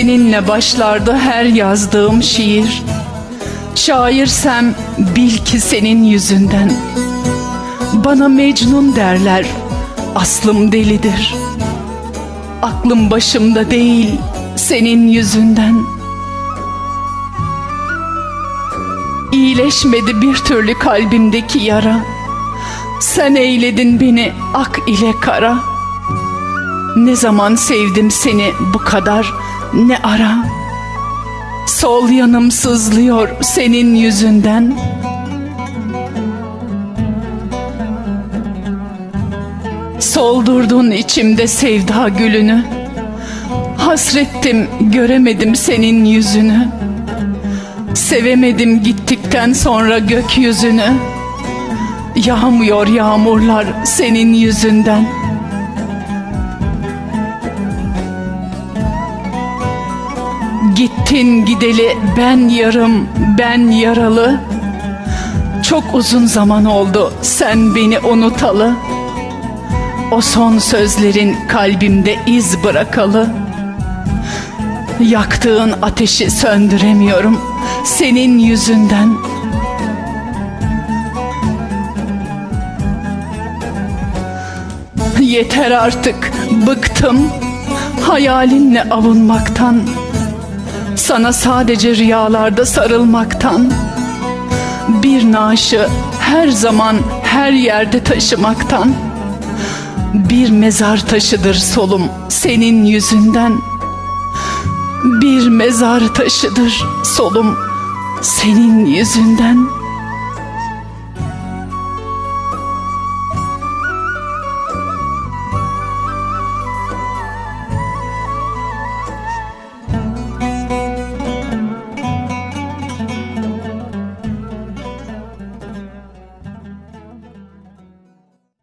Seninle başlardı her yazdığım şiir. Şairsem bil ki senin yüzünden. Bana Mecnun derler, aslım delidir. Aklım başımda değil, senin yüzünden. İyileşmedi bir türlü kalbimdeki yara. Sen eyledin beni ak ile kara. Ne zaman sevdim seni bu kadar ne ara. Sol yanım sızlıyor senin yüzünden. Soldurdun içimde sevda gülünü. Hasrettim göremedim senin yüzünü. Sevemedim gittikten sonra gökyüzünü. Yağmıyor yağmurlar senin yüzünden. Gittin gideli ben yarım, ben yaralı. Çok uzun zaman oldu sen beni unutalı. O son sözlerin kalbimde iz bırakalı. Yaktığın ateşi söndüremiyorum senin yüzünden. Yeter artık bıktım hayalinle avunmaktan. Sana sadece rüyalarda sarılmaktan. Bir naaşı her zaman her yerde taşımaktan. Bir mezar taşıdır solum senin yüzünden. Bir mezar taşıdır solum senin yüzünden.